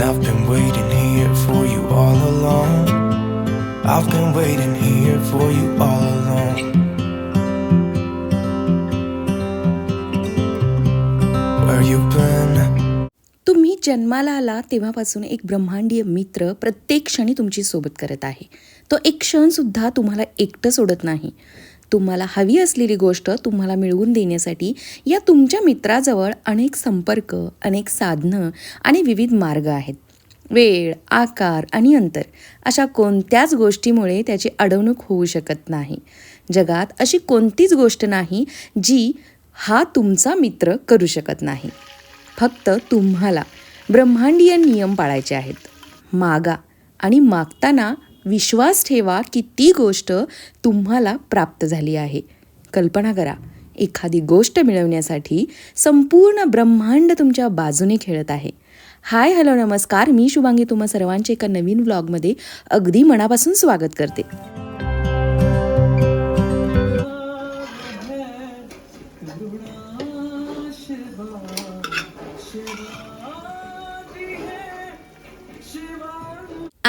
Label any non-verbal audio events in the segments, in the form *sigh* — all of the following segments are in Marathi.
And I've been waiting here for you all along. I've been waiting here for you all along. Where you been? तुम्ही जन्माला आला तेव्हापासून एक ब्रह्मांडीय मित्र प्रत्येक क्षणी तुमची सोबत करत आहे तो एक क्षणसुद्धा तुम्हाला एकटं सोडत नाही तुम्हाला हवी असलेली गोष्ट तुम्हाला मिळवून देण्यासाठी या तुमच्या मित्राजवळ अनेक संपर्क अनेक साधनं आणि विविध मार्ग आहेत. वेळ आकार आणि अंतर अशा कोणत्याच गोष्टीमुळे त्याची अडवणूक होऊ शकत नाही. जगात अशी कोणतीच गोष्ट नाही जी हा तुमचा मित्र करू शकत नाही. फक्त तुम्हाला ब्रह्मांडीय नियम पाळायचे आहेत. मागा आणि मागताना विश्वास ठेवा की ती गोष्ट तुम्हाला प्राप्त झाली आहे. कल्पना करा एखादी गोष्ट मिळवण्यासाठी संपूर्ण ब्रह्मांड तुमच्या बाजूने खेळत आहे. हाय हॅलो नमस्कार. मी शुभांगी तुम्हा सर्वांचे एका नवीन व्लॉगमध्ये अगदी मनापासून स्वागत करते.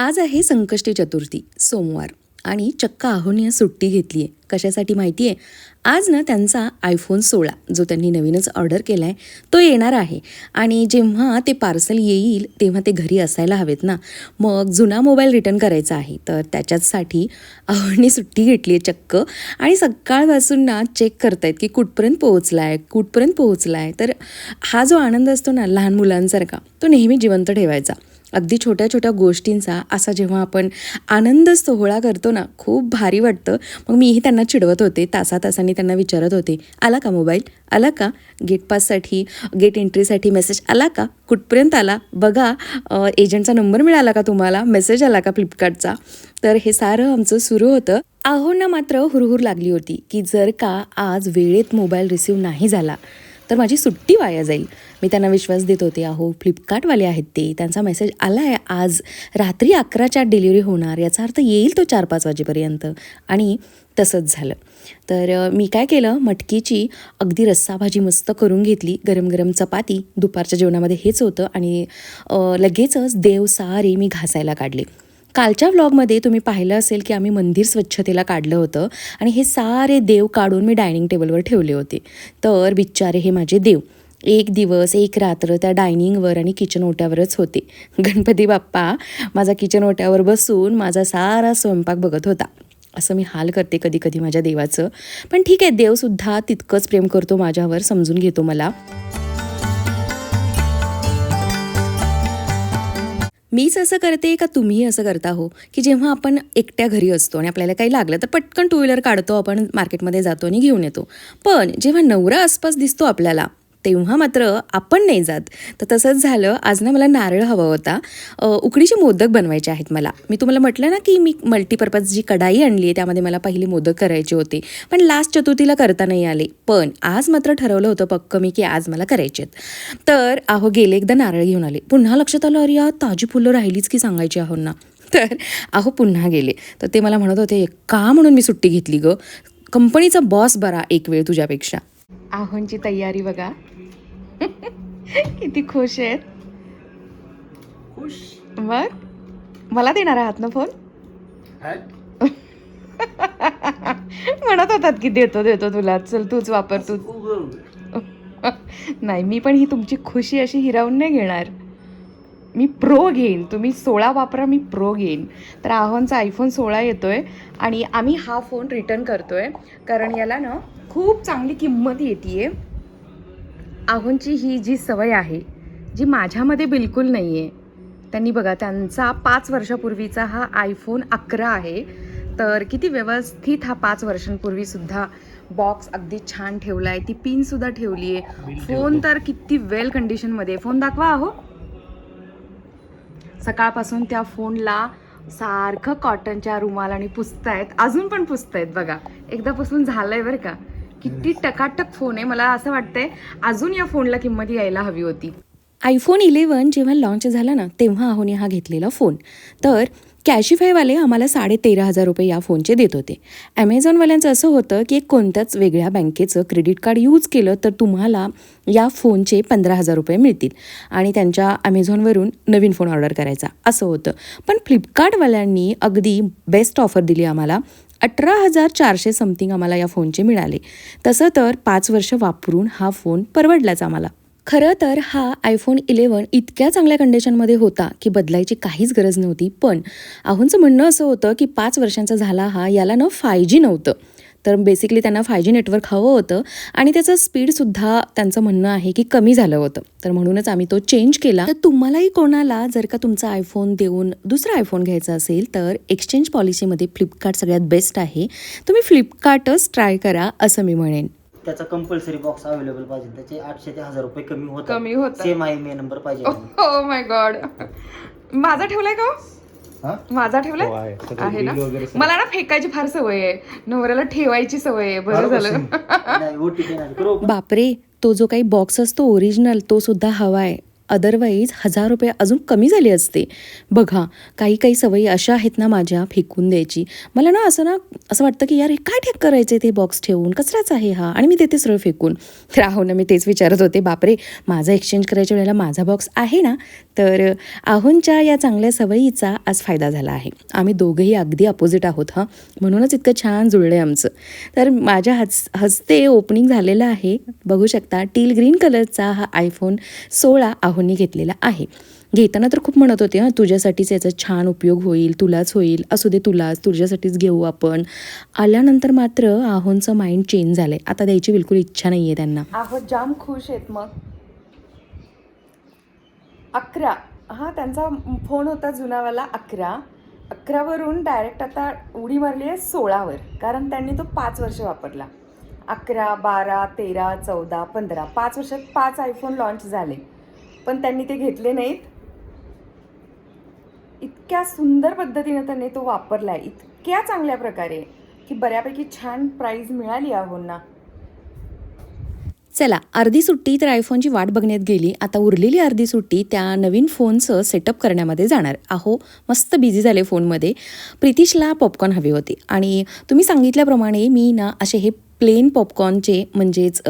आज आहे संकष्टी चतुर्थी सोमवार. आणि चक्क आहोनी सुट्टी घेतली आहे कशासाठी माहिती आहे आज ना त्यांचा आयफोन सोळा जो त्यांनी नवीनच ऑर्डर केला आहे तो येणार आहे. आणि जेव्हा ते पार्सल येईल तेव्हा ते घरी असायला हवेत ना. मग जुना मोबाईल रिटर्न करायचा आहे. तर त्याच्याचसाठी आहोनी सुट्टी घेतली आहे चक्क. आणि सकाळपासून ना चेक करतायत की कुठपर्यंत पोहोचला आहे कुठपर्यंत पोहोचला आहे तर हा जो आनंद असतो ना लहान मुलांसारखा तो नेहमी जिवंत ठेवायचा. अगदी छोट्या छोट्या गोष्टींचा असा जेव्हा आपण आनंद सोहळा करतो ना खूप भारी वाटतं. मग मीही त्यांना चिडवत होते तासा तासांनी त्यांना विचारत होते आला का मोबाईल? आला का? गेट पाससाठी गेट एंट्रीसाठी मेसेज आला का? कुठपर्यंत आला? बघा एजंटचा नंबर मिळाला का तुम्हाला? मेसेज आला का फ्लिपकार्टचा? तर हे सारं आमचं सुरू होतं. आहोंना मात्र हुरहुर लागली होती की जर का आज वेळेत मोबाईल रिसीव नाही झाला तर माझी सुट्टी वाया जाईल. मी त्यांना विश्वास देत होते अहो फ्लिपकार्टवाले आहेत ते. त्यांचा मेसेज आला आहे आज. रात्री अकराच्या डिलिव्हरी होणार. याचा अर्थ येईल तो चार पाच वाजेपर्यंत. आणि तसंच झालं. तर मी काय केलं? मटकीची अगदी रस्सा भाजी मस्त करून घेतली. गरम गरम चपाती. दुपारच्या जेवणामध्ये हेच होतं आणि लगेचच देव सारे मी घासायला काढले. कालच्या व्लॉगमध्ये तुम्ही पाहिलं असेल की आम्ही मंदिर स्वच्छतेला काढलं होतं आणि हे सारे देव काढून मी डायनिंग टेबलवर ठेवले होते. तर बिच्चारे हे माझे देव. एक दिवस एक रात्र त्या डायनिंगवर आणि किचन ओट्यावरच होते. *laughs* गणपती बाप्पा माझा किचन ओट्यावर बसून माझा सारा स्वयंपाक बघत होता. असं मी हाल करते कधी कधी माझ्या देवाचं. पण ठीक आहे देवसुद्धा तितकंच प्रेम करतो माझ्यावर समजून घेतो मला. मीच असं करते का तुम्ही असं करता हो? की जेव्हा आपण एकट्या घरी असतो आणि आपल्याला काही लागलं तर पटकन टू व्हीलर काढतो आपण मार्केटमध्ये जातो आणि घेऊन येतो. पण जेव्हा नवरा आसपास दिसतो आपल्याला तेव्हा मात्र आपण नाही जात. तर तसंच झालं. आज ना मला नारळ हवा होता. उकडीचे मोदक बनवायचे आहेत मला. मी तुम्हाला म्हटलं ना की मी मल्टीपर्पज जी कढाई आणली आहे त्यामध्ये मला पहिले मोदक करायचे होते. पण लास्ट चतुर्थीला करता नाही आले. पण आज मात्र ठरवलं होतं पक्क मी की आज मला करायचे आहेत. तर अहो गेले एकदा नारळ घेऊन आले. पुन्हा लक्षात आलं अरे या ताजी फुलं राहिलीच की सांगायची आहो ना. तर अहो पुन्हा गेले. तर ते मला म्हणत होते का म्हणून मी सुट्टी घेतली ग? कंपनीचा बॉस बरा एक वेळ तुझ्यापेक्षा. आहोंची तयारी बघा. किती खुश आहेत. खुश? मग? मला देणार आहात ना फोन म्हणत होतात की देतो देतो तुला. चल तूच वापर तू नाही मी पण ही तुमची खुशी अशी हिरावून नाही घेणार. मी प्रो घेईन. तुम्ही सोळा वापरा मी प्रो घेईन. तर आव्हानचा आयफोन सोळा येतोय आणि आम्ही हा फोन रिटर्न करतोय. कारण याला ना खूप चांगली किंमत येते आव्हानची ही जी सवय आहे जी माझ्यामध्ये बिलकुल नाही आहे त्यांनी बघा त्यांचा पाच वर्षापूर्वीचा हा आयफोन अकरा आहे. तर किती व्यवस्थित हा पाच वर्षांपूर्वी सुद्धा बॉक्स अगदी छान ठेवला आहे ती पिनसुद्धा ठेवली आहे फोन तर किती वेल कंडिशनमध्ये फोन दाखवा अहो. सकाळपासून त्या फोनला सारखं कॉटनच्या रुमालाने पुसतायत. अजून पण पुसतायत बघा. एकदा पुसून झालंय बरं का. किती टकाटक फोन आहे. मला असं वाटतंय अजून या फोनला किंमत यायला हवी होती. आयफोन इलेवन जेव्हा लॉन्च झाला ना तेव्हा आहोने हा घेतलेला फोन तर कॅशिफायवाले आम्हाला साडे तेरा हजार रुपये या फोनचे देत होते. ॲमेझॉनवाल्यांचं असं होतं की एक कोणत्याच वेगळ्या बँकेचं क्रेडिट कार्ड यूज केलं तर तुम्हाला या फोनचे पंधरा हजार रुपये मिळतील. आणि त्यांच्या ॲमेझॉनवरून नवीन फोन ऑर्डर करायचा. असं होतं. पण फ्लिपकार्टवाल्यांनी अगदी बेस्ट ऑफर दिली आम्हाला. अठरा हजार चारशे समथिंग आम्हाला या फोनचे मिळाले. तसं तर पाच वर्ष वापरून हा फोन परवडलाच आम्हाला. खरं तर हा आयफोन इलेवन इतक्या चांगल्या कंडिशनमध्ये होता की बदलायची काहीच गरज नव्हती. पण आहोंचं म्हणणं असं होतं की पाच वर्षांचा झाला हा याला न फाय जी नव्हतं. तर बेसिकली त्यांना फाय जी नेटवर्क हवं होतं आणि त्याचं स्पीडसुद्धा त्यांचं म्हणणं आहे की कमी झालं होतं. तर म्हणूनच आम्ही तो चेंज केला. तर तुम्हालाही कोणाला जर का तुमचा आयफोन देऊन दुसरा आयफोन घ्यायचा असेल तर एक्सचेंज पॉलिसीमध्ये फ्लिपकार्ट सगळ्यात बेस्ट आहे. तुम्ही फ्लिपकार्टच ट्राय करा असं मी म्हणेन. त्याचा कंपल्सरी बॉक्स अवेलेबल पाहिजे. त्याचे आठशे ते हजार रुपये कमी होतात. कमी होतात. सेम आहे मे नंबर पाहिजे. हो माय गॉड माझा ठेवलाय का? हा? माझा ठेवलाय? आहे. ना? मला ना फेकायची फार सवय आहे. नवऱ्याला ठेवायची सवय आहे. बरं झालं. *laughs* बापरे तो जो काही बॉक्स असतो ओरिजिनल तो सुद्धा हवा आहे. अदरवाईज हजार रुपये अजून कमी झाले असते. बघा काही काही सवयी अशा आहेत ना माझ्या फेकून द्यायची. मला ना असं ना असं वाटतं की यार हे काय ठेक करायचं ते बॉक्स ठेवून? कचराच आहे हा? आणि मी देते सरळ फेकून. तर आहो ना मी तेच विचारत होते बापरे माझा एक्सचेंज करायच्या वेळेला माझा बॉक्स आहे ना? तर आहोंच्या या चांगल्या सवयीचा आज फायदा झाला आहे. आम्ही दोघंही अगदी अपोजिट आहोत हां. म्हणूनच इतकं छान जुळलं आहे आमचं. तर माझ्या हस हस्ते ओपनिंग झालेलं आहे. बघू शकता टील ग्रीन कलरचा हा आयफोन सोळा आहो आहोंनी घेतलेला आहे. घेताना तर खूप म्हणत होते हां तुझ्यासाठीच याचा छान उपयोग होईल तुलाच होईल असू दे तुलाच तुझ्यासाठीच घेऊ आपण. आल्यानंतर मात्र आहोंचं माइंड चेंज झालंय. आता द्यायची बिलकुल इच्छा नाही आहे त्यांना. आहो जाम खुश आहेत मग. अकरा. हा त्यांचा फोन होता जुनावाला अकरा. अकरावरून डायरेक्ट आता उडी मारली आहे सोळावर कारण त्यांनी तो पाच वर्ष वापरला. अकरा बारा तेरा चौदा पंधरा पाच वर्षात पाच आयफोन लॉन्च झाले. पण त्यांनी ते घेतले नाहीत. इतक्या सुंदर पद्धतीनं त्यांनी तो वापरला आहे इतक्या चांगल्या प्रकारे की बऱ्यापैकी छान प्राईज मिळाली आहोंना चला अर्धी सुट्टी तर आयफोनची वाट बघण्यात गेली. आता उरलेली अर्धी सुट्टी त्या नवीन फोनचं सेटअप करण्यामध्ये जाणार. आहो मस्त बिझी झाले फोनमध्ये प्रितिशला पॉपकॉर्न हवी होती. आणि तुम्ही सांगितल्याप्रमाणे मी ना असे हे प्लेन पॉपकॉर्नचे म्हणजेच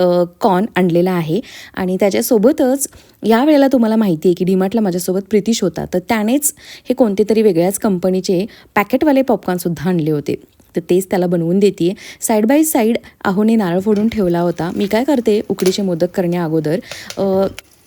कॉर्न आणलेला आहे. आणि त्याच्यासोबतच या वेळेला तुम्हाला माहिती आहे की डीमार्टला माझ्यासोबत प्रितिश होता. तर त्यानेच हे कोणते तरी वेगळ्याच कंपनीचे पॅकेटवाले पॉपकॉर्नसुद्धा आणले होते. तर तेच त्याला बनवून देते साईड बाय साईड आहोने नारळ फोडून ठेवला होता. मी काय करते उकडीचे मोदक करण्या अगोदर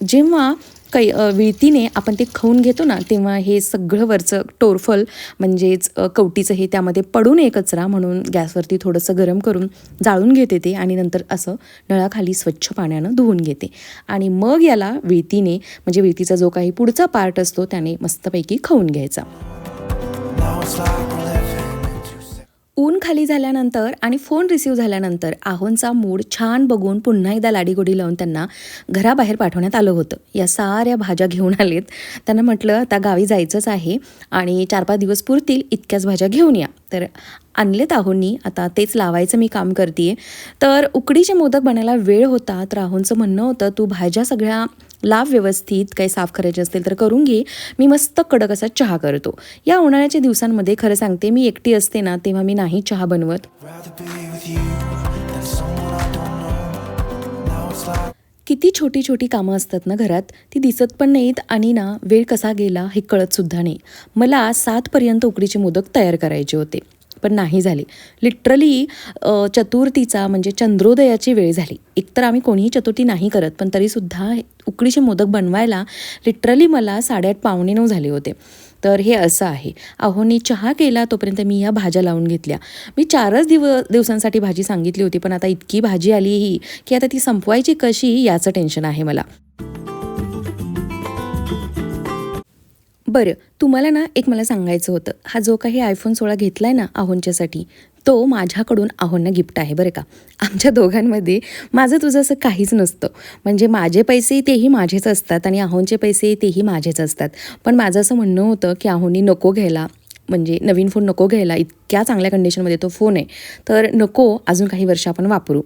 जेव्हा कै विळतीने आपण ते खाऊन घेतो ना तेव्हा हे सगळं वरचं टोरफल म्हणजेच कवटीचं हे त्यामध्ये पडू नये कचरा म्हणून गॅसवरती थोडंसं गरम करून जाळून घेते ते आणि नंतर असं नळाखाली स्वच्छ पाण्यानं धुवून घेते. आणि मग याला विळतीने म्हणजे विळतीचा जो काही पुढचा पार्ट असतो त्याने मस्तपैकी खाऊन घ्यायचा. ऊन खाली झाल्यानंतर आणि फोन रिसीव्ह झाल्यानंतर आहोंचा मूड छान बघून पुन्हा एकदा लाडीगोडी लावून त्यांना घराबाहेर पाठवण्यात आलं होतं. या साऱ्या भाज्या घेऊन आलेत. त्यांना म्हटलं आता गावी जायचंच आहे आणि चार पाच दिवस पुरतील इतक्याच भाज्या घेऊन या. तर आणलेत आहोंनी आता तेच लावायचं मी काम करते तर उकडीचे मोदक बनायला वेळ होता तर आहोंचं म्हणणं होतं तू भाज्या सगळ्या लाव व्यवस्थित काही साफ करायचे असतील तर करून घे. मी मस्त कडक असा चहा करतो. या उन्हाळ्याच्या दिवसांमध्ये खरं सांगते मी एकटी असते ना तेव्हा मी नाही चहा बनवत. किती छोटी छोटी कामं असतात ना घरात ती दिसत पण नाहीत आणि ना वेळ कसा गेला हे कळतसुद्धा नाही. मला सातपर्यंत उकडीचे मोदक तयार करायचे होते. पण नाही झाली. लिटरली चतुर्थीचा म्हणजे चंद्रोदयाची वेळ झाली. एकतर आम्ही कोणीही चतुर्थी नाही करत पण तरीसुद्धा उकडीचे मोदक बनवायला लिटरली मला साडेआठ पावणे नऊ झाले होते. तर हे असं आहे. अहोनी चहा केला तोपर्यंत मी ह्या भाज्या लावून घेतल्या. मी चारच दिव दिवसांसाठी भाजी सांगितली होती पण आता इतकी भाजी आली ही की आता ती संपवायची कशी याचं टेन्शन आहे मला. बरं तुम्हाला ना एक मला सांगायचं होतं. हा जो काही आयफोन सोळा घेतला आहे ना आहोंच्यासाठी तो माझ्याकडून आहोंना गिफ्ट आहे बरं का. आमच्या दोघांमध्ये माझं तुझं असं काहीच नसतं. म्हणजे माझे पैसे तेही माझेच असतात आणि आहोंचे पैसे तेही माझेच असतात. पण माझं असं म्हणणं होतं की आहोंनी नको घ्यायला म्हणजे नवीन फोन नको घ्यायला इतक्या चांगल्या कंडिशनमध्ये तो फोन आहे. तर नको अजून काही वर्ष आपण वापरू.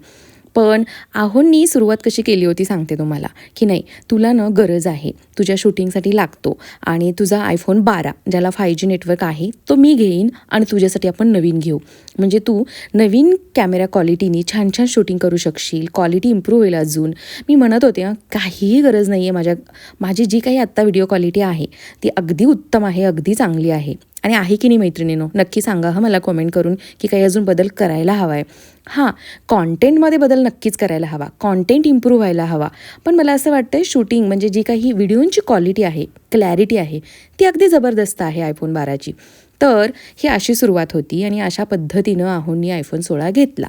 पण आहोंनी सुरुवात कशी केली होती सांगते तुम्हाला. की नाही तुला ना गरज आहे तुझ्या शूटिंगसाठी लागतो आणि तुझा आयफोन बारा ज्याला फाय जी नेटवर्क आहे तो मी घेईन आणि तुझ्यासाठी आपण नवीन घेऊ. म्हणजे तू नवीन कॅमेरा क्वालिटीनी छान छान शूटिंग करू शकशील क्वालिटी इम्प्रूव्ह होईल अजून. मी म्हणत होते काहीही गरज नाही आहे माझ्या माझी जी काही आत्ता व्हिडिओ क्वालिटी आहे ती अगदी उत्तम आहे अगदी चांगली आहे. आणि आहे की नाही मैत्रिणीनो? नक्की सांगा हा मला कॉमेंट करून की काही अजून बदल करायला हवा आहे हां कॉन्टेंटमध्ये बदल नक्कीच करायला हवा. कॉन्टेंट इम्प्रूव्ह व्हायला हवा. पण मला असं वाटतं शूटिंग म्हणजे जी काही व्हिडिओंची क्वालिटी आहे क्लॅरिटी आहे ती अगदी जबरदस्त आहे आयफोन बाराची. तर ही अशी सुरुवात होती आणि अशा पद्धतीनं आहोंनी आयफोन सोळा घेतला.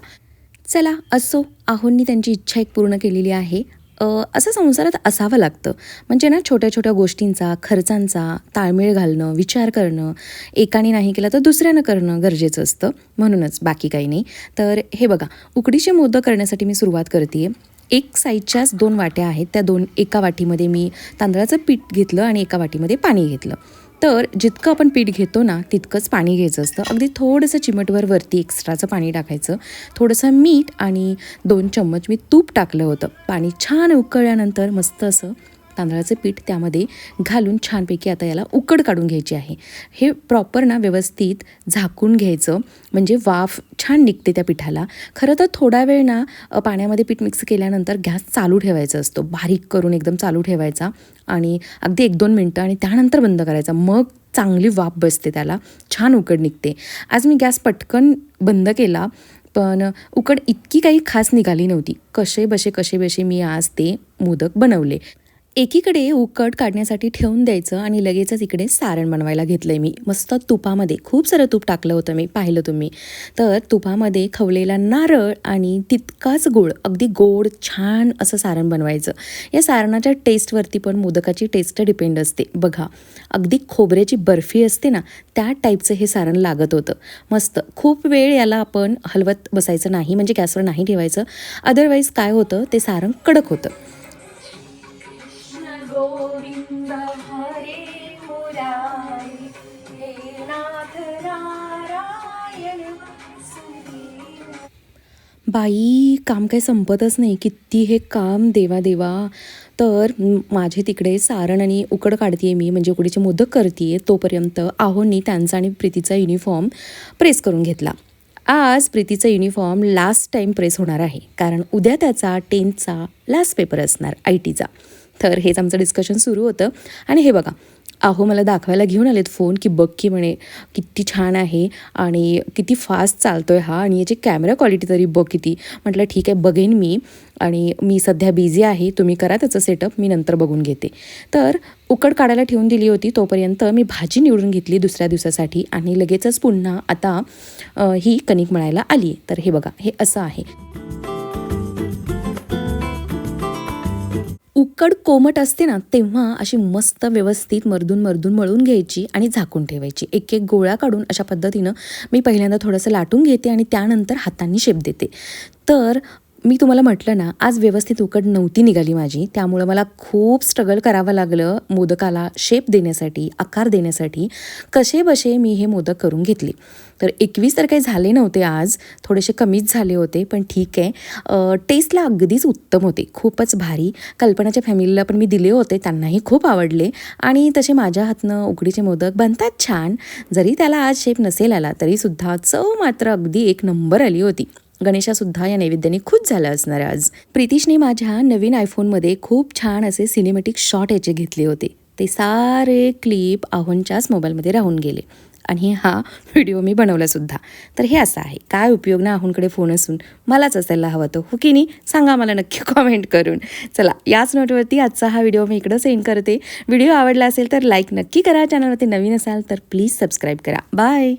चला असो आहोंनी त्यांची इच्छा एक पूर्ण केलेली आहे. असं संसारात असावं लागतं. म्हणजे ना छोट्या छोट्या गोष्टींचा खर्चांचा ताळमेळ घालणं विचार करणं एकाने नाही केला तर दुसऱ्यानं करणं गरजेचं असतं. म्हणूनच बाकी काही नाही. तर हे बघा उकडीचे मोदक करण्यासाठी मी सुरुवात करते एक साईजच्याच दोन वाट्या आहेत. त्या दोन एका वाटीमध्ये मी तांदळाचं पीठ घेतलं आणि एका वाटीमध्ये पाणी घेतलं. तर जितकं आपण पीठ घेतो ना तितकंच पाणी घ्यायचं असतं. अगदी थोडंसं चिमटवर वरती एक्स्ट्राचं पाणी टाकायचं. थोडंसं मीठ आणि दोन चम्मच मी तूप टाकलं होतं. पाणी छान उकळल्यानंतर मस्त असं तांदळाचं पीठ त्यामध्ये घालून छानपैकी आता याला उकड काढून घ्यायची आहे. हे प्रॉपर ना व्यवस्थित झाकून घ्यायचं. म्हणजे वाफ छान निघते त्या पिठाला. खरं तर थोडा वेळ ना पाण्यामध्ये पीठ मिक्स केल्यानंतर गॅस चालू ठेवायचा असतो. बारीक करून एकदम चालू ठेवायचा आणि अगदी एक दोन मिनटं आणि त्यानंतर बंद करायचा. मग चांगली वाफ बसते त्याला. छान उकड निघते. आज मी गॅस पटकन बंद केला पण उकड इतकी काही खास निघाली नव्हती. कसे बसे कसे बसे मी आज ते मोदक बनवले. एकीकडे उकट काढण्यासाठी ठेवून द्यायचं आणि लगेचच इकडे सारण बनवायला घेतलं आहे मी. मस्त तुपामध्ये खूप सारं तूप टाकलं होतं मी पाहिलं तुम्ही. तर तुपामध्ये खवलेला नारळ आणि तितकाच गोड अगदी गोड छान असं सारण बनवायचं. या सारणाच्या टेस्टवरती पण मोदकाची टेस्ट डिपेंड असते. बघा अगदी खोबऱ्याची बर्फी असते ना त्या टाईपचं हे सारण लागत होतं. मस्त खूप वेळ याला आपण हलवत बसायचं नाही म्हणजे गॅसवर नाही ठेवायचं. अदरवाईज काय होतं ते सारण कडक होतं. बाई काम काही संपतच नाही. किती हे काम देवा देवा. तर माझे तिकडे सारण आणि उकड काढते मी. म्हणजे उकडीचे मोदक करते तोपर्यंत आहोंनी त्यांचा आणि प्रीतीचा युनिफॉर्म प्रेस करून घेतला. आज प्रीतीचा युनिफॉर्म लास्ट टाईम प्रेस होणार आहे. कारण उद्या त्याचा टेन्थचा लास्ट पेपर असणार आय टीचा तर हेच आमचं डिस्कशन सुरू होतं. आणि हे बघा अहो मला दाखवायला घेऊन आलेत फोन की बघ की म्हणे किती छान आहे आणि किती फास्ट चालतो आहे हा आणि याची कॅमेरा क्वालिटी तरी बघ किती. म्हटलं ठीक आहे बघेन मी आणि मी सध्या बिझी आहे तुम्ही करा त्याचं सेटअप मी नंतर बघून घेते. तर उकड काढायला ठेवून दिली होती तोपर्यंत मी भाजी निवडून घेतली दुसऱ्या दिवसासाठी आणि लगेचच पुन्हा आता ही कणिक मळायला आली आहे तर हे बघा हे असं आहे. उकड कोमट असते ना तेव्हा अशी मस्त व्यवस्थित मर्दून मर्दून मळून घ्यायची आणि झाकून ठेवायची. एक एक गोळा काढून अशा पद्धतीनं मी पहिल्यांदा थोडंसं लाटून घेते आणि त्यानंतर हातांनी शेप देते. तर मी तुम्हाला म्हटलं ना आज व्यवस्थित उकड नव्हती निघाली माझी. त्यामुळं मला खूप स्ट्रगल करावं लागलं मोदकाला शेप देण्यासाठी आकार देण्यासाठी. कसे बसे मी हे मोदक करून घेतले. तर एकवीस तर काही झाले नव्हते आज थोडेसे कमीच झाले होते पण ठीक आहे. टेस्टला अगदीच उत्तम होते. खूपच भारी. कल्पनाच्या फॅमिलीला पण मी दिले होते त्यांनाही खूप आवडले. आणि तसे माझ्या हातनं उकडीचे मोदक बनतात छान. जरी त्याला आज शेप नसेल आला तरीसुद्धा चव मात्र अगदी एक नंबर आली होती. गणेशासुद्धा या नैवेद्याने खुश झाला असणार आज. प्रितीशने माझ्या नवीन आयफोनमध्ये खूप छान असे सिनेमॅटिक शॉट याचे घेतले होते. ते सारे क्लिप आहोनच्याच मोबाईलमध्ये राहून गेले. आणि हा व्हिडिओ मी बनवलासुद्धा तर हे असं आहे. काय उपयोग ना आहुंकडे फोन असून? मलाच असायला हवा तो हो की नाही? सांगा मला नक्की *laughs* कॉमेंट करून. चला याच नोटवरती आजचा हा व्हिडिओ मी इकडं सेंड करते. व्हिडिओ आवडला असेल तर लाईक नक्की करा. चॅनलवरती नवीन असाल तर प्लीज सबस्क्राईब करा. बाय